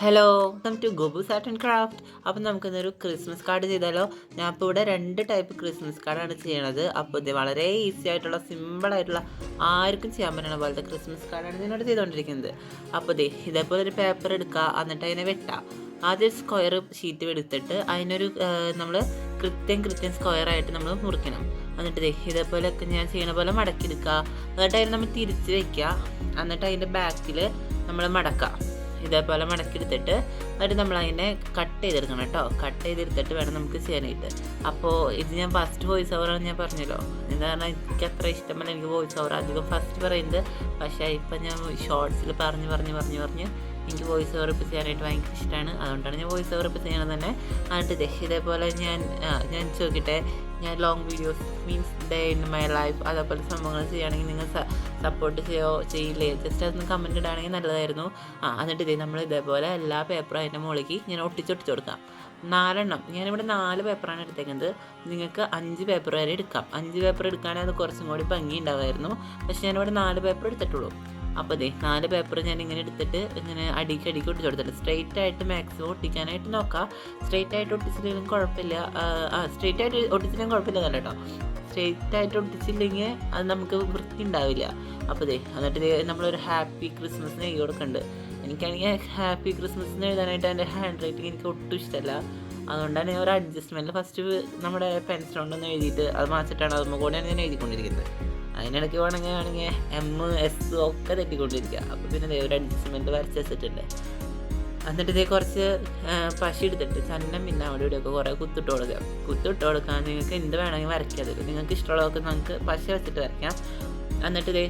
Hello welcome to Gobu art and craft അപ്പം നമുക്കിന്നൊരു Christmas card ചെയ്താലോ. ഞാൻ ഇപ്പോൾ ഇവിടെ രണ്ട് ടൈപ്പ് ക്രിസ്മസ് കാർഡാണ് ചെയ്യണത്. അപ്പോൾ ഇത് വളരെ ഈസി ആയിട്ടുള്ള സിമ്പിളായിട്ടുള്ള ആർക്കും ചെയ്യാൻ പറ്റുന്ന പോലത്തെ ക്രിസ്മസ് കാർഡാണ് ഇതിനോട് ചെയ്തുകൊണ്ടിരിക്കുന്നത്. അപ്പോൾ ഇതേ ഇതേപോലെ ഒരു പേപ്പർ എടുക്കുക എന്നിട്ട് അതിനെ വെട്ടുക ആദ്യം സ്ക്വയർ ഷീറ്റ് എടുത്തിട്ട് അതിനൊരു നമ്മൾ കൃത്യം കൃത്യം സ്ക്വയർ ആയിട്ട് നമ്മൾ മുറിക്കണം. എന്നിട്ട് ദേ ഇതേപോലെയൊക്കെ ഞാൻ ചെയ്യണ പോലെ മടക്കിയെടുക്കുക എന്നിട്ട് അതിനെ നമ്മൾ തിരിച്ച് വെക്കുക എന്നിട്ട് അതിന്റെ ബാക്കിൽ നമ്മൾ മടക്കുക ഇതേപോലെ മടക്കിയെടുത്തിട്ട് എന്നിട്ട് നമ്മളതിനെ കട്ട് ചെയ്തെടുക്കണം കേട്ടോ. കട്ട് ചെയ്തെടുത്തിട്ട് വേണം നമുക്ക് ചെയ്യാനായിട്ട്. അപ്പോൾ ഇത് ഞാൻ ഫസ്റ്റ് വോയിസ് ഓവറാണ് ഞാൻ പറഞ്ഞല്ലോ. എന്താ പറഞ്ഞാൽ എനിക്ക് അത്ര ഇഷ്ടമല്ല എനിക്ക് വോയിസ് ഓവർ അധികം ഫസ്റ്റ് പറയുന്നത്. പക്ഷേ ഇപ്പം ഞാൻ ഷോർട്സിൽ പറഞ്ഞ് പറഞ്ഞ് പറഞ്ഞ് പറഞ്ഞ് എനിക്ക് വോയിസ് ഓവർ ഇപ്പം ചെയ്യാനായിട്ട് ഭയങ്കര ഇഷ്ടമാണ് അതുകൊണ്ടാണ് ഞാൻ വോയിസ് ഓവർ ഇപ്പം ചെയ്യണത് തന്നെ. എന്നിട്ട് ദേ ഇതേപോലെ ഞാൻ ഞാൻ ചോദിക്കട്ടെ ഞാൻ long videos means day in my life അതേപോലെ സംഭവങ്ങൾ ചെയ്യുകയാണെങ്കിൽ നിങ്ങൾ സപ്പോർട്ട് ചെയ്യോ ചെയ്യില്ലേ? ജസ്റ്റ് അതൊന്ന് കമന്റ് ഇടുകയാണെങ്കിൽ നല്ലതായിരുന്നു. ആ എന്നിട്ട് ഇതേ നമ്മൾ ഇതേപോലെ എല്ലാ പേപ്പറും അതിന്റെ മുകളിലേക്ക് ഇങ്ങനെ ഒട്ടിച്ചൊട്ടിച്ച് കൊടുക്കാം. നാലെണ്ണം. ഞാനിവിടെ നാല് പേപ്പറാണ് എടുത്തേക്കുന്നത്. നിങ്ങൾക്ക് അഞ്ച് പേപ്പർ വരെ എടുക്കാം. അഞ്ച് പേപ്പർ അത് കുറച്ചും കൂടി ഭംഗി ഉണ്ടാകുമായിരുന്നു പക്ഷേ ഞാനിവിടെ നാല് പേപ്പർ എടുത്തിട്ടുള്ളൂ. അപ്പോൾ ദേ നാല് പേപ്പർ ഞാൻ ഇങ്ങനെ എടുത്തിട്ട് ഇങ്ങനെ അടിക്ക് അടിക്ക് ഒട്ടിച്ച് കൊടുത്തിട്ടുണ്ട്. സ്ട്രെയിറ്റ് ആയിട്ട് മാക്സിമം ഒട്ടിക്കാനായിട്ട് നോക്കാം. സ്ട്രെയിറ്റ് ആയിട്ട് ഒട്ടിച്ചില്ലെങ്കിലും കുഴപ്പമില്ല. സ്ട്രെയിറ്റ് ആയിട്ട് ഒട്ടിച്ചില്ലെങ്കിലും കുഴപ്പമില്ല നല്ല കേട്ടോ. സ്ട്രെയിറ്റ് ആയിട്ട് ഒട്ടിച്ചില്ലെങ്കിൽ അത് നമുക്ക് വൃത്തി ഉണ്ടാവില്ല. അപ്പോൾ ദേ എന്നിട്ട് നമ്മളൊരു ഹാപ്പി ക്രിസ്മസിന് എഴുതി കൊടുക്കുന്നുണ്ട്. എനിക്കാണെങ്കിൽ ഹാപ്പി ക്രിസ്മസിന് എഴുതാനായിട്ട് എന്റെ ഹാൻഡ് റൈറ്റിംഗ് എനിക്ക് ഒട്ടും ഇഷ്ടമല്ല. അതുകൊണ്ടാണ് ഞാൻ ഒരു അഡ്ജസ്റ്റ്മെന്റ് ഫസ്റ്റ് നമ്മുടെ പെൻസിൽ കൊണ്ടൊന്ന് എഴുതിയിട്ട് അത് മാച്ചിട്ടാണ് അതുമ്പോൾ കൂടെയാണ് ഞാൻ എഴുതിക്കൊണ്ടിരിക്കുന്നത്. അതിനിടയ്ക്ക് വേണമെങ്കിൽ ആണെങ്കിൽ എം എസ് ഒക്കെ തെറ്റിക്കൊണ്ടിരിക്കുക. അപ്പോൾ പിന്നെ ദൈവം ഒരു അഡ്ജസ്റ്റ്മെന്റ് വരച്ച് വെച്ചിട്ടുണ്ട്. എന്നിട്ട് ഇതേ കുറച്ച് പശി എടുത്തിട്ട് ചന്നം പിന്നെ അവിടെ ഇവിടെയൊക്കെ കുറേ കുത്തിട്ട് കൊടുക്കുക. കുത്തിട്ട് കൊടുക്കാൻ നിങ്ങൾക്ക് എന്ത് വേണമെങ്കിൽ വരയ്ക്കാം. അതിൽ നിങ്ങൾക്ക് ഇഷ്ടമുള്ളതൊക്കെ നമുക്ക് പശ വെച്ചിട്ട് വരയ്ക്കാം. എന്നിട്ട് ഇതേ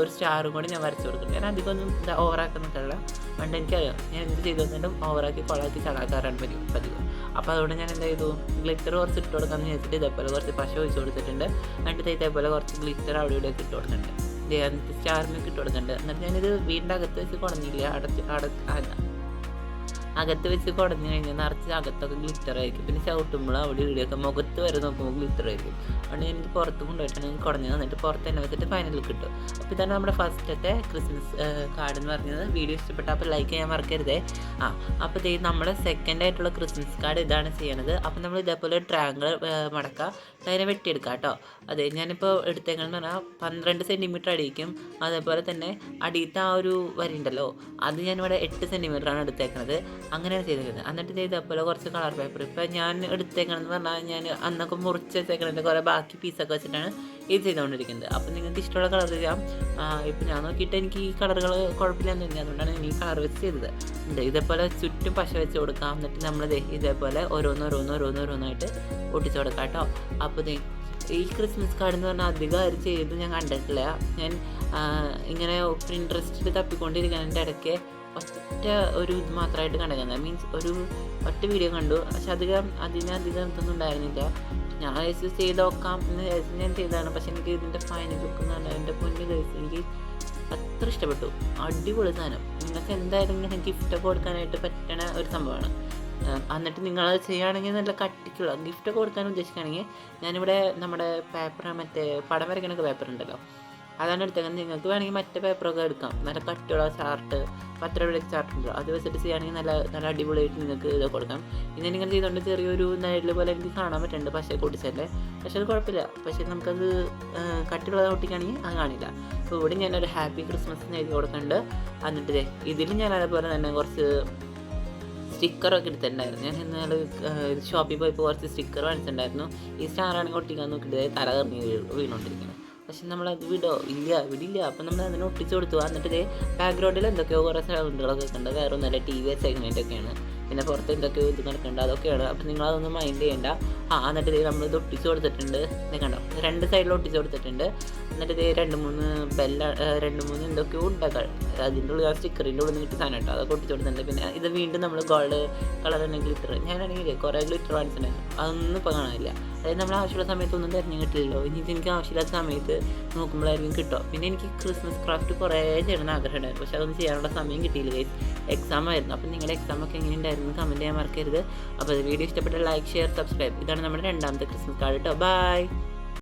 ഒരു സ്റ്റാറും കൂടി ഞാൻ വരച്ചു കൊടുക്കും ഞാൻ അധികം ഒന്നും ഓവറാക്കുന്നില്ല പണ്ട് എനിക്കറിയാം ഞാൻ എന്ത് ചെയ്തു തന്നിട്ടും ഓവറാക്കി കൊളാക്കി ചളാക്കാറാണ് പതിവ് പതിവ്. അപ്പോൾ അതുകൊണ്ട് ഞാൻ എന്താ ചെയ്തു? ഗ്ലിറ്റർ കുറച്ച് ഇട്ട് കൊടുക്കാമെന്ന് വിചാരിച്ചിട്ട് ഇതേപോലെ കുറച്ച് പശ ഒഴിച്ച് കൊടുത്തിട്ടുണ്ട്. എന്നിട്ട് ഇതേപോലെ കുറച്ച് ഗ്ലിറ്റർ അവിടെ ഇവിടെ ഇട്ട് കൊടുത്തിട്ടുണ്ട് സ്റ്റാറിനൊക്കെ ഇട്ട് കൊടുക്കുന്നുണ്ട്. എന്നിട്ട് ഞാനിത് വീടിന്റെ അകത്ത് വെച്ച് കുടഞ്ഞില്ല. അടച്ച് അട അകത്ത് വെച്ച് കുടഞ്ഞു കഴിഞ്ഞാൽ നിറച്ച് അകത്തൊക്കെ ഗ്ലിറ്റർ ആയിരിക്കും. പിന്നെ ചവിട്ടുമ്പോൾ അവിടെ ഇവിടെയൊക്കെ മുഖത്ത് വരെ നോക്കുമ്പോൾ ഗ്ലിറ്റർ ആയിരിക്കും. അതുകൊണ്ട് എനിക്ക് പുറത്ത് കൊണ്ടുപോയിട്ടാണ് കുടഞ്ഞു തന്നിട്ട് പുറത്ത് തന്നെ വെച്ചിട്ട് ഫൈനൽ കിട്ടും. അപ്പോൾ ഇതാണ് നമ്മുടെ ഫസ്റ്റത്തെ ക്രിസ്മസ് കാർഡ് എന്ന് പറഞ്ഞത്. വീഡിയോ ഇഷ്ടപ്പെട്ട അപ്പോൾ ലൈക്ക് ചെയ്യാൻ മറക്കരുതേ. ആ അപ്പോൾ ഇത് നമ്മൾ സെക്കൻഡ് ആയിട്ടുള്ള ക്രിസ്മസ് കാർഡ് ഇതാണ് ചെയ്യണത്. അപ്പോൾ നമ്മൾ ഇതേപോലെ ട്രാങ്കിൾ മടക്കുക അതിനെ വെട്ടിയെടുക്കുക കേട്ടോ. അതെ ഞാനിപ്പോൾ എടുത്തേക്കെന്ന് പറഞ്ഞാൽ പന്ത്രണ്ട് സെന്റിമീറ്റർ അടിയിക്കും. അതേപോലെ തന്നെ അടിയത്തെ ആ ഒരു വരി ഉണ്ടല്ലോ അത് ഞാനിവിടെ എട്ട് സെന്റിമീറ്ററാണ് എടുത്തേക്കണത്. അങ്ങനെയാണ് ചെയ്തിരുന്നത് എന്നിട്ട് ചെയ്തപ്പോൾ കുറച്ച് കളർ പേപ്പർ ഇപ്പം ഞാൻ എടുത്തേക്കണമെന്ന് പറഞ്ഞാൽ ഞാൻ അന്നൊക്കെ മുറിച്ച് കുറേ ബാക്കി പീസൊക്കെ വെച്ചിട്ടാണ് ഇത് ചെയ്തുകൊണ്ടിരിക്കുന്നത്. അപ്പം നിങ്ങൾക്ക് ഇഷ്ടമുള്ള കളർ ചെയ്യാം. ഇപ്പം ഞാൻ നോക്കിയിട്ട് എനിക്ക് ഈ കളറുകൾ കുഴപ്പമില്ലെന്ന് തോന്നി അതുകൊണ്ടാണ് ഞാൻ ഈ കളർ വെച്ച് ചെയ്തത്. ഉണ്ട് ഇതേപോലെ ചുറ്റും പശ വെച്ച് കൊടുക്കാം. എന്നിട്ട് നമ്മൾ ഇതേപോലെ ഓരോന്ന് ഓരോന്ന് ഓരോന്ന് ഓരോന്നായിട്ട് ഒട്ടിച്ച് കൊടുക്കാം കേട്ടോ. അപ്പോൾ ഈ ക്രിസ്മസ് കാർഡ് എന്ന് പറഞ്ഞാൽ അധികം ആരും ചെയ്ത് ഞാൻ കണ്ടിട്ടില്ല. ഞാൻ ഇങ്ങനെ ഇൻട്രസ്റ്റിൽ തപ്പിക്കൊണ്ടിരിക്കുന്നതിന്റെ ഇടയ്ക്ക് ഒറ്റ ഒരു ഇത് മാത്രമായിട്ട് കണ്ടേക്കുന്നത് മീൻസ് ഒരു ഒറ്റ വീഡിയോ കണ്ടു. പക്ഷെ അധികം അതിനധികം ഇതൊന്നും ഉണ്ടായിരുന്നില്ല. ഞാൻ രജിസ്റ്റർ ചെയ്ത് നോക്കാം എന്ന് ഞാൻ ചെയ്തതാണ്. പക്ഷെ എനിക്ക് ഇതിന്റെ ഫൈനൽ ലുക്ക് എന്ന് പറഞ്ഞാൽ എന്റെ കഴിച്ചു എനിക്ക് അത്ര ഇഷ്ടപ്പെട്ടു. അടിപൊളി സാധനം. നിങ്ങൾക്ക് എന്തായാലും ഇങ്ങനെ ഗിഫ്റ്റൊക്കെ കൊടുക്കാനായിട്ട് പറ്റണ ഒരു സംഭവമാണ്. എന്നിട്ട് നിങ്ങൾ ചെയ്യുകയാണെങ്കിൽ നല്ല കട്ടിക്കുള്ള ഗിഫ്റ്റൊക്കെ കൊടുക്കാൻ ഉദ്ദേശിക്കുകയാണെങ്കിൽ ഞാനിവിടെ നമ്മുടെ പേപ്പർ മറ്റേ പടം വരയ്ക്കണൊക്കെ പേപ്പർ ഉണ്ടല്ലോ. അതാണ് എടുത്തേക്കുന്നത്. നിങ്ങൾക്ക് വേണമെങ്കിൽ മറ്റേ പേപ്പറൊക്കെ എടുക്കാം. നല്ല കട്ടിയുള്ള ചാർട്ട് പത്ര രൂപയുടെ ചാർട്ട് ഉണ്ടല്ലോ. അത് വെച്ചിട്ട് ചെയ്യുകയാണെങ്കിൽ നല്ല നല്ല അടിപൊളിയായിട്ട് നിങ്ങൾക്ക് ഇത് കൊടുക്കാം. ഇന്ന് നിങ്ങൾ ചെയ്തുകൊണ്ട് ചെറിയൊരു നൈഡിൽ പോലെ എനിക്ക് കാണാൻ പറ്റുന്നുണ്ട്. പക്ഷേ കൂട്ടിച്ചല്ലേ പക്ഷേ അത് കുഴപ്പമില്ല. പക്ഷേ നമുക്കത് കട്ടിയുള്ളത് ഒട്ടിക്കുകയാണെങ്കിൽ അത് കാണില്ല. അപ്പോൾ ഇവിടെ ഞാനൊരു ഹാപ്പി ക്രിസ്മസ് എഴുതി കൊടുക്കുന്നുണ്ട്. എന്നിട്ട് ഇതിൽ ഞാൻ അതേപോലെ തന്നെ കുറച്ച് സ്റ്റിക്കറൊക്കെ എടുത്തിട്ടുണ്ടായിരുന്നു. ഞാൻ ഇന്നലെ ഷോപ്പിൽ പോയപ്പോൾ കുറച്ച് സ്റ്റിക്കർ വാങ്ങിച്ചിട്ടുണ്ടായിരുന്നു. ഈ സ്റ്റാറാണെങ്കിൽ ഒട്ടിക്കാൻ നോക്കിയിട്ട് തല കറങ്ങി വീണുകൊണ്ടിരിക്കുന്നത് പക്ഷെ നമ്മളത് വിടോ ഇല്ല വിടില്ല. അപ്പം നമ്മൾ അതിനെ ഒട്ടിച്ച് കൊടുത്തു. എന്നിട്ട് ബാക്ക്ഗ്രൗണ്ടിൽ എന്തൊക്കെയോ കുറേ സൗണ്ടുകളൊക്കെ കണ്ട് വേറെ നല്ല ടി വി സെഗ്മെന്റൊക്കെയാണ് പിന്നെ പുറത്ത് എന്തൊക്കെയോ ഇത് നടക്കേണ്ട. അതൊക്കെയാണ്. അപ്പം നിങ്ങൾ അതൊന്നും മൈൻഡ് ചെയ്യേണ്ട. ആ എന്നിട്ട് നമ്മൾ ഇത് ഒട്ടിച്ച് കൊടുത്തിട്ടുണ്ട്. ഇത് കണ്ടോ? രണ്ട് സൈഡിൽ ഒട്ടിച്ച് കൊടുത്തിട്ടുണ്ട്. എന്നിട്ട് ഇത് രണ്ട് മൂന്ന് ബെല്ല രണ്ട് മൂന്ന് എന്തൊക്കെയോ ഉണ്ടാക്കാം അതിന്റെ ഉള്ളിൽ ആ സ്റ്റിക്കറിന്റെ ഉള്ളിൽ നിന്നിട്ട് സാധനം കേട്ടോ. അതൊക്കെ ഒട്ടിച്ച് കൊടുത്തിട്ടുണ്ട്. പിന്നെ ഇത് വീണ്ടും നമ്മൾ ഗോൾഡ് കളർ തന്നെ ഗ്ലിറ്റർ ഞാനാണെങ്കിൽ കുറേ ഗ്ലിറ്റർ വാങ്ങിച്ചിട്ടുണ്ടായിരുന്നു അതൊന്നും ഇപ്പോൾ കാണാനില്ല. അതായത് നമ്മൾ ആവശ്യമുള്ള സമയത്തൊന്നും തിരഞ്ഞു കിട്ടില്ലല്ലോ. ഇനി എനിക്ക് ആവശ്യമില്ലാത്ത സമയത്ത് നോക്കുമ്പോഴായിരിക്കും കിട്ടും പിന്നെ എനിക്ക് ക്രിസ്മസ് ക്രാഫ്റ്റ് കുറേ ചെയ്യണമെന്ന് ആഗ്രഹമുണ്ടായിരുന്നു. പക്ഷേ അതൊന്നും ചെയ്യാനുള്ള സമയം കിട്ടിയില്ല എക്സാം ആയിരുന്നു. അപ്പം നിങ്ങളുടെ എക്സാം ഒക്കെ എങ്ങനെ ഉണ്ടായിരുന്നു കമന്റ് ചെയ്യാൻ മറക്കരുത്. അപ്പോൾ വീഡിയോ ഇഷ്ടപ്പെട്ട ലൈക്ക് ഷെയർ സബ്സ്ക്രൈബ് ഇതാണ് നമ്മുടെ രണ്ടാമത്തെ ക്രിസ്മസ് കാർഡ് കേട്ടോ ബൈ